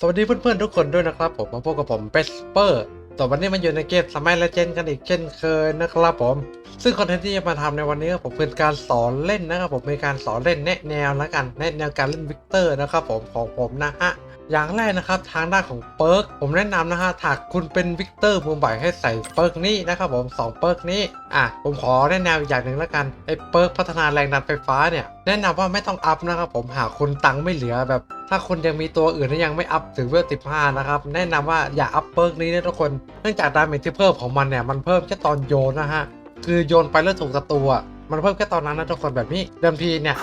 สวัสดีเพื่อนๆ ทุกคนด้วยนะครับผมมาพบกับผมเปสเปอร์ต่อวันนี้มันอยู่ในเกมสมัยและเจนกันอีกเช่นเคยนะครับผม ซึ่งคอนเทนต์ที่จะมาทำในวันนี้ผมเป็นการสอนเล่นนะครับผมเป็นการสอนเล่นแนะแนวแล้วกันแนะแนวการเล่นวิกเตอร์นะครับผมของผมนะฮะ อย่างแรกนะครับทางด้านของเปิร์กผมแนะนำนะฮะถ้าคุณเป็นวิกเตอร์มือใหม่ให้ใส่เปิร์กนี้นะครับผมสองเปิร์กนี้อะผมขอแนะนำอีกอย่างหนึ่งแล้วกันไอ้เปิร์กพัฒนาแรงดันไฟฟ้าเนี่ยแนะนำว่าไม่ต้องอัพนะครับผมหากคุณตังค์ไม่เหลือแบบ ถ้าคุณยังมีตัวอื่นที่ยังไม่อัพถึงเวล15นะครับแนะนำว่าอย่าอัพเปิร์กนี้นะทุกคนเนื่องจากดาเมจที่เพิ่มของมันเนี่ยมันเพิ่มแค่ตอนโยนนะฮะคือโยนไปแล้วถูกศัตรูอะ มันเพิ่มแค่ตอนนั้นนะทุกคนแบบนี้เดิมทีเนี่ย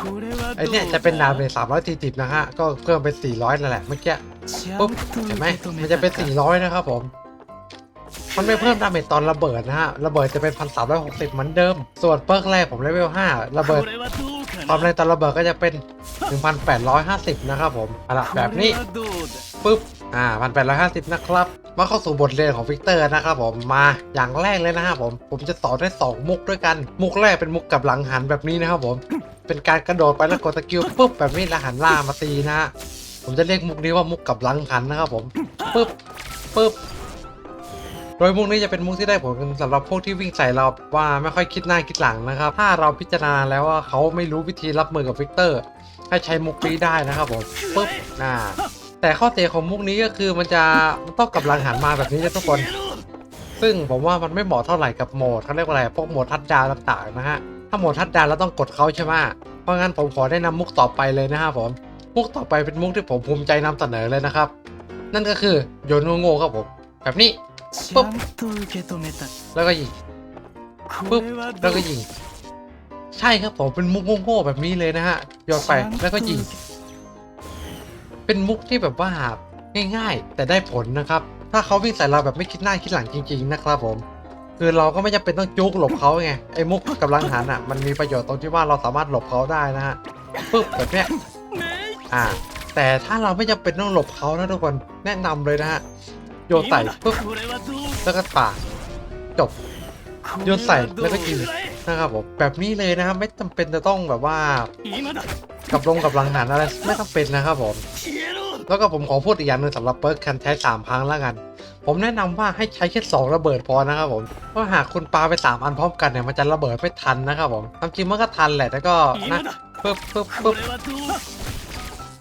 ไอเนี่ยจะเป็นดาเมจ340นะฮะก็เพิ่มเป็น400นั่นแหละเมื่อกี้ปุ๊บเห็นไหมมันจะเป็น400นะครับผมมันไม่เพิ่มดาเมจตอนระเบิดนะฮะ ระเบิดจะเป็น1360เหมือนเดิม ส่วนเปิร์กแรกผมเลเวล5ระเบิดความแรงตอนระเบิดก็จะเป็น1850นะครับผมอะแบบนี้ปุ๊บ อ่า1850นะครับมาเข้าสู่บทเรียนของฟิกเตอร์นะครับผมมาอย่างแรกเลยนะครับผมผมจะสอนได้ 2 มุกด้วยกัน มุกแรกเป็นมุกกับหลังหันแบบนี้นะครับผมเป็นการกระโดดไปแล้วกดสกิลปุ๊บแบบนี้แล้วหันล่ามาตีนะฮะผมจะเรียกมุกนี้ว่ามุกกับหลังหันนะครับผมปุ๊บปุ๊บโดยมุกนี้จะเป็นมุกที่ได้ผลสำหรับพวกที่วิ่งใส่เราว่าไม่ค่อยคิดหน้าคิดหลังนะครับ ถ้าเราพิจารณาแล้วว่าเขาไม่รู้วิธีรับมือกับฟิกเตอร์ให้ใช้มุกนี้ได้นะครับผมปุ๊บน่า แต่ข้อเสียของมุกนี้ก็คือมันจะมันต้องกำลังหันมาแบบนี้นะทุกคน ซึ่งผมว่ามันไม่เหมาะเท่าไหร่กับโหมดเขาเรียกว่าอะไรพวกโหมดทัดดาวต่างๆนะฮะถ้าโหมดทัดดาวเราต้องกดเขาใช่ไหมเพราะงั้นผมขอแนะนำมุกต่อไปเลยนะครับผมมุกต่อไปเป็นมุกที่ผมภูมิใจนำเสนอเลยนะครับ นั่นก็คือโยนโง่ๆครับผมแบบนี้ปุ๊บแล้วก็ยิงปุ๊บแล้วก็ยิง ใช่ครับผมเป็นมุกโง่ๆแบบนี้เลยนะฮะโยนไปแล้วก็ยิง เป็นมุกที่แบบว่าง่ายๆ แต่ได้ผลนะครับ ถ้าเขาวิ่งใส่เราแบบไม่คิดหน้าคิดหลังจริง ๆ นะครับผม คือเราก็ไม่จำเป็นต้องจุกหลบเขาไงไอ้มุกกำลังหันอะมันมีประโยชน์ตรงที่ว่าเราสามารถหลบเขาได้นะฮะปึ๊บแบบเนี้ยอ่า แต่ถ้าเราไม่จำเป็นต้องหลบเขานะทุกคนแนะนำเลยนะฮะโยนใส่ปึ๊บแล้วก็ปาจบโยนใส่แล้วก็ยิงนะครับผมแบบนี้เลยนะครับไม่จำเป็นจะต้องแบบว่ากับลงกับหลังหันอะไรไม่ต้องเป็นนะครับผม แล้วก็ผมขอพูดอีกอย่างหนึ่งสำหรับเปิร์กคันใช้สามครั้งแล้วกัน ผมแนะนำว่าให้ใช้แค่สองระเบิดพอนะครับผมเพราะหากคุณปาไปสามอันพร้อมกันเนี่ยมันจะระเบิดไม่ทันนะครับผมความจริงมันก็ทันแหละแต่ก็นะปึ๊บปึ๊บปึ๊บ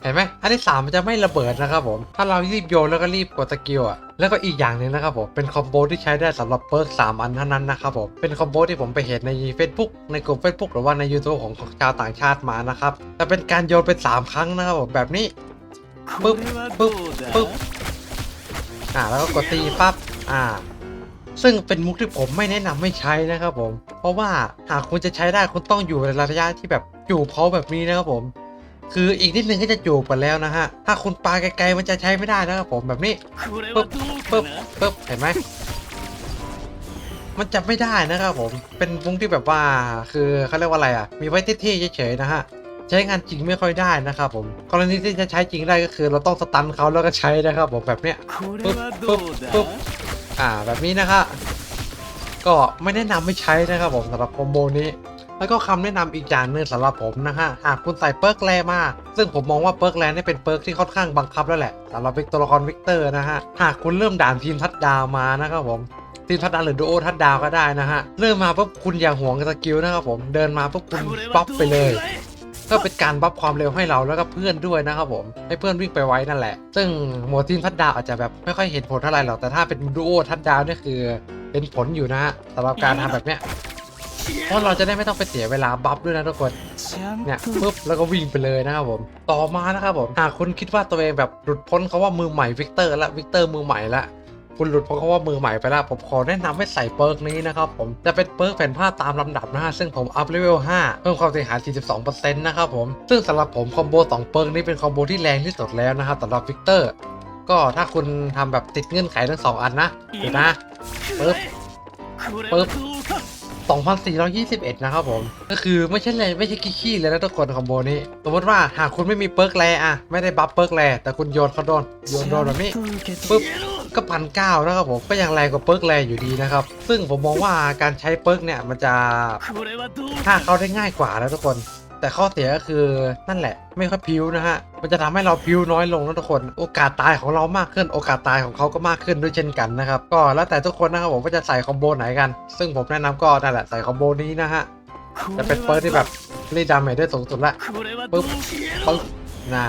เห็นไหมอันที่สามมันจะไม่ระเบิดนะครับผม ถ้าเรารีบโยนแล้วก็รีบกดสกิลอะ แล้วก็อีกอย่างหนึ่งนะครับผม เป็นคอมโบที่ใช้ได้สำหรับเปิร์กสามอันเท่านั้นนะครับผม เป็นคอมโบที่ผมไปเห็นใน Facebook ในกลุ่ม Facebook หรือว่าใน YouTube ของชาวต่างชาติมานะครับ แต่เป็นการโยนเป็นสามครั้งนะครับผมแบบนี้ ปึ๊บปึ๊บปึ๊บอ่าแล้วก็กดตีปั๊บอ่า ซึ่งเป็นมุกที่ผมไม่แนะนำไม่ใช้นะครับผม เพราะว่าหากคุณจะใช้ได้คุณต้องอยู่ในระยะที่แบบอยู่เพาแบบนี้นะครับผม คืออีกนิดนึงก็จะจูบกันแล้วนะฮะ ถ้าคุณปาไกลๆมันจะใช้ไม่ได้นะครับผมแบบนี้ปึ๊บปึ๊บปึ๊บเห็นไหมมันจับไม่ได้นะครับผม เป็นมุกที่แบบว่า คือเขาเรียกว่าอะไรอะ มีไว้เท่ๆเฉยๆนะฮะ ใช้งานจริงไม่ค่อยได้นะครับผมกรณีที่จะใช้จริงได้ก็คือ เราต้องสตันเขาแล้วก็ใช้นะครับผมแบบเนี้ยปึ๊บปึ๊บปึ๊บอ่าแบบนี้นะครับก็ไม่แนะนำไม่ใช้นะครับผมสำหรับคอมโบนี้ แล้วก็คำแนะนำอีกอย่างหนึ่งสำหรับผมนะฮะหากคุณใส่เปิร์กแรมาซึ่งผมมองว่าเปิร์กแรนี่เป็นเปิร์กที่ค่อนข้างบังคับแล้วแหละสำหรับตัวละครวิกเตอร์นะฮะหากคุณเริ่มด่านทีมทัดดาวมานะครับผมทีมทัดดาวหรือดูโอทัดดาวก็ได้นะฮะเริ่มมาปุ๊บคุณอย่าห่วงสกิลนะครับผมเดินมาปุ๊บคุณป๊อปไปเลย ก็เป็นการบัฟความเร็วให้เราแล้วก็เพื่อนด้วยนะครับผมให้เพื่อนวิ่งไปไว้นั่นแหละ ซึ่งโมดทีมทัดดาวอาจจะแบบไม่ค่อยเห็นผลเท่าไหร่หรอกแต่ถ้าเป็นดูโอทัดดาวนี่คือเป็นผลอยู่นะสำหรับการทำแบบเนี้ยเพราะเราจะได้ไม่ต้องไปเสียเวลาบัฟด้วยนะทุกคนเนี่ยปุ๊บแล้วก็วิ่งไปเลยนะครับผมต่อมานะครับผมหากคุณคิดว่าตัวเองแบบหลุดพ้นเขาว่ามือใหม่วิกเตอร์ละวิกเตอร์มือใหม่ละ คุณหลุดเพราะว่ามือใหม่ไปแล้วผมขอแนะนำให้ใส่เปิร์กนี้นะครับผมจะเป็นเปิร์กแผ่นผ้าตามลำดับนะฮะซึ่งผมอัพเลเวล5เพิ่มความเสียหาย 42%นะครับผมซึ่งสำหรับผมคอมโบ2เปิร์กนี้เป็นคอมโบที่แรงที่สุดแล้วนะครับสำหรับวิกเตอร์ก็ถ้าคุณทำแบบติดเงื่อนไขทั้งสองอันนะเดี๋ยวนะปึ๊บปึ๊บ2,421 นะครับผม ก็คือไม่ใช่เลยไม่ใช่ขี้ๆเลยนะทุกคนคอมโบนี้ สมมติว่าหากคุณไม่มีเปิร์กแรอะไม่ได้บัฟเปิร์กแรแต่คุณโยนเขาโดนโยนโดนแบบนี้ปึ๊บ ก็พันเก้านะครับผมก็ยังแรงกว่าเปิร์กแรงอยู่ดีนะครับ ซึ่งผมมองว่าการใช้เปิร์กเนี่ยมันจะฆ่าเขาได้ง่ายกว่าแล้วทุกคน แต่ข้อเสียก็คือนั่นแหละ ไม่ค่อยพิ้วนะฮะมันจะทำให้เราพิ้วน้อยลงนะทุกคน โอกาสตายของเรามากขึ้น โอกาสตายของเขาก็มากขึ้นด้วยเช่นกันนะครับก็แล้วแต่ทุกคนนะครับผมว่าจะใส่คอมโบไหนกัน ซึ่งผมแนะนำก็นั่นแหละใส่คอมโบนี้นะฮะจะเป็นเปิร์ที่แบบรีดดาเมจได้สูงสุดละปึ๊บปึ๊บน่า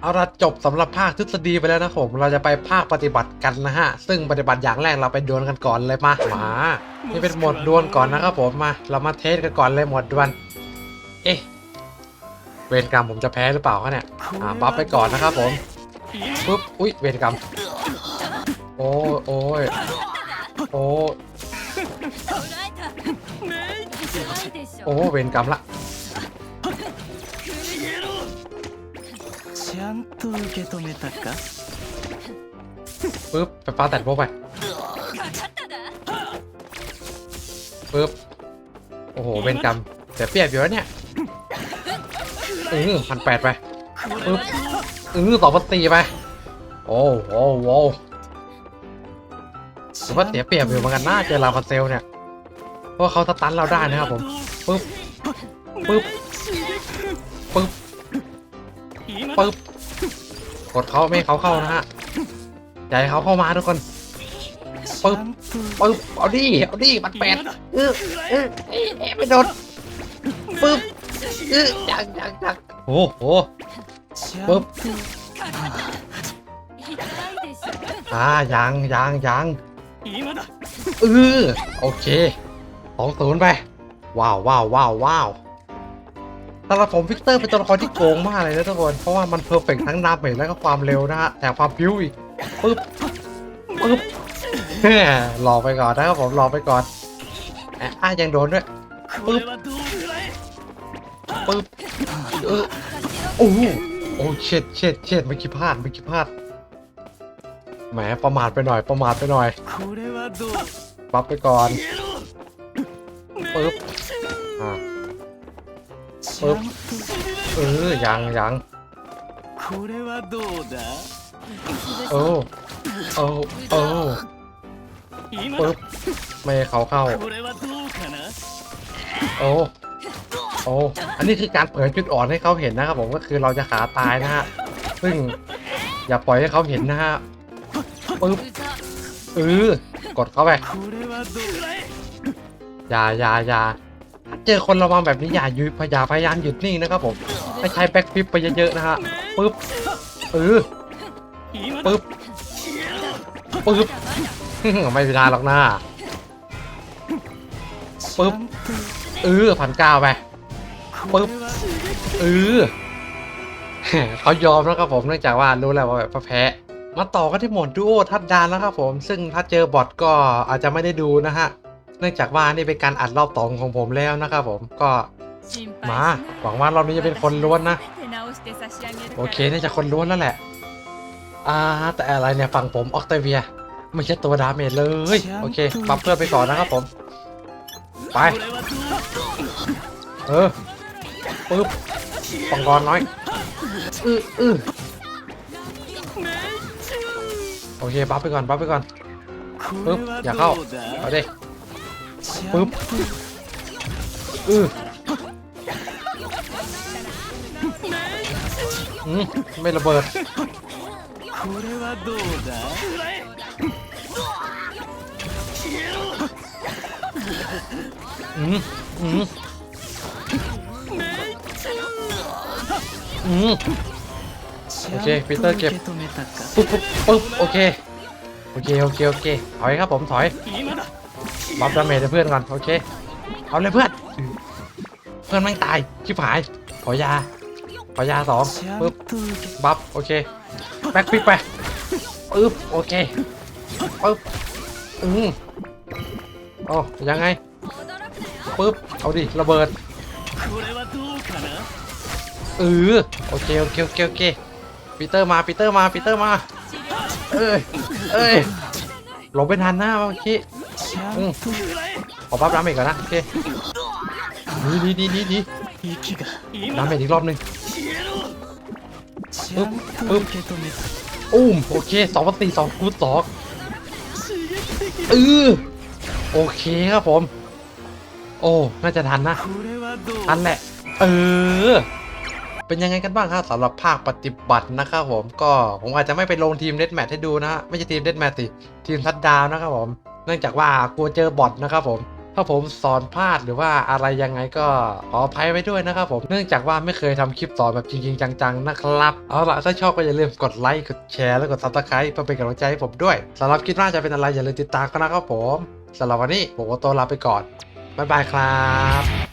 เอาละจบสำหรับภาคทฤษฎีไปแล้วนะผม เราจะไปภาคปฏิบัติกันนะฮะ ซึ่งปฏิบัติอย่างแรกเราไปดวลกันก่อนเลยมามานี่เป็นหมดดวลก่อนนะครับผมมา เรามาเทสกันก่อนเลยหมดดวลเอ๊ะเวรกรรมผมจะแพ้หรือเปล่าเนี่ยอ่าบัฟไปก่อนนะครับผมปุ๊บอุ้ยเวรกรรมโอ้ยโอ้ยโอ้โอ้เวรกรรมละ 受け止めたか ปุ๊บ ไปฟ้าแตดพวกไป かかっただ ปึ๊บ โอ้โห เวรกรรมเสียเปรียบอยู่แล้วเนี่ยเออพันแปดไป ปึ๊บเออต่อพันตีไป โอ้โหโว้ถือว่าเสียเปรียบอยู่เหมือนกันนะเจอลาพันเซลเนี่ย เพราะว่าเขาสตันเราได้นะครับผม ปึ๊บ ปึ๊บ ปึ๊บ ปึ๊บ กดเขาไม่ให้เขาเข้านะฮะให้เขาเข้ามาทุกคนปึ๊บปึ๊บเอาดิเอาดิบันรแปดเออเออเอ๊ะไม่โดนปึ๊บเออจังจังจังโอ้โหปึ๊บอ่ายังยังยังเออโอเคสองศูนย์ไปว้าวว้าวว้าวว้าว สำหรับผมวิกเตอร์เป็นตัวละครที่โกงมากเลยนะทุกคน เพราะว่ามันเพอร์เฟกทั้งดาเมจและก็ความเร็วนะฮะ แต่ความพิ้วอีกปึ๊บปึ๊บหลอกไปก่อนนะครับผมหลอกไปก่อนอ้ายังโดนด้วยปึ๊บปึ๊บเออโอ้โหโอ้เช็ดเช็ดเช็ดไม่คิดพลาดไม่คิดพลาดแหมประมาทไปหน่อยประมาทไปหน่อยปั๊บไปก่อนปึ๊บอ่า ปึ๊บเออยังยังโอ้โอ้โอ้ปุ๊บไม่เขาเข้าโอ้โอ้อันนี้คือการเผยจุดอ่อนให้เขาเห็นนะครับผมก็คือเราจะขาตายนะฮะซึ่งอย่าปล่อยให้เขาเห็นนะฮะปึ๊บเออกดเข้าไปอย่าอย่าอย่า เจอคนระวังแบบนี้อย่าหยุดพยาพยายามหยุดนี่นะครับผมให้ใช้แบ็คฟิปไปเยอะๆนะฮะปึ๊บเออปึ๊บปึ๊บไม่เวลาหรอกนะปึ๊บเออพันเก้าไปปึ๊บเออเขายอมแล้วครับผมเนื่องจากว่ารู้แล้วว่าแบบแพ้มาต่อกันที่หมดดูโอทัดดานแล้วครับผม ซึ่งถ้าเจอบอทก็อาจจะไม่ได้ดูนะฮะ เนื่องจากว่านี่เป็นการอัดรอบสองของผมแล้วนะครับผมก็มาหวังว่ารอบนี้จะเป็นคนล้วนนะ โอเคน่าจะคนล้วนแล้วแหละ อ่า แต่อะไรเนี่ยฝั่งผมออกเตเวีย ไม่ใช่ตัวดาเมจเลย โอเคปรับเพื่อไปก่อนนะครับผม ไปเออปึ๊บปังกรน้อยอืออโอเคบัฟไปก่อนบัฟไปก่อนปึ๊บอย่าเข้าเอาดิ ปึ๊บอือมไม่ระเบิดอืมอืมอืมโอเคพีเตอร์เก็บปุ๊บปุ๊บโอเค โอเค โอเค โอเค ถอยครับผม ถอย รับดาเมจให้เพื่อนก่อนโอเคเอาเลยเพื่อน เพื่อนแม่งตายชิบหาย ขอยา ขอยาสองปึ๊บบัฟโอเคแบ็คปิกไปปึ๊บโอเคปึ๊บอืมโอ้ยังไงปึ๊บเอาดิระเบิดเออโอเคโอเคโอเคโอเคปีเตอร์มาปีเตอร์มาปีเตอร์มาเอ้ยเอ้ยหลบไม่ทันนะเมื่อกี้ อืมขอปั๊บดาเมจก่อนนะโอเคดีดีดีดีดีดาเมจอีกรอบหนึ่งปึ๊บปึ๊บอุ้มโอเคสองพันสี่สองคูณสองเออโอเคครับผม โอ้น่าจะทันนะทันแหละเออเป็นยังไงกันบ้างครับสำหรับภาคปฏิบัตินะครับผมก็ผมอาจจะไม่ไปลงทีมเดดแมทให้ดูนะ ไม่ใช่ทีมเดดแมทสิทีมทัดดาวนะครับผม เนื่องจากว่ากลัวเจอบอทนะครับผมถ้าผมสอนพลาดหรือว่าอะไรยังไงก็ขออภัยไว้ด้วยนะครับผมเนื่องจากว่าไม่เคยทำคลิปสอนแบบจริงๆ จังๆนะครับ เอาล่ะถ้าชอบก็อย่าลืมกดไลค์กดแชร์และกด subscribe เพื่อเป็นกำลังใจให้ผมด้วยสำหรับคลิปหน้าจะเป็นอะไรอย่าลืมติดตามกันนะครับผมสำหรับวันนี้ผมก็ตัวลาไปก่อนบ๊ายบายครับ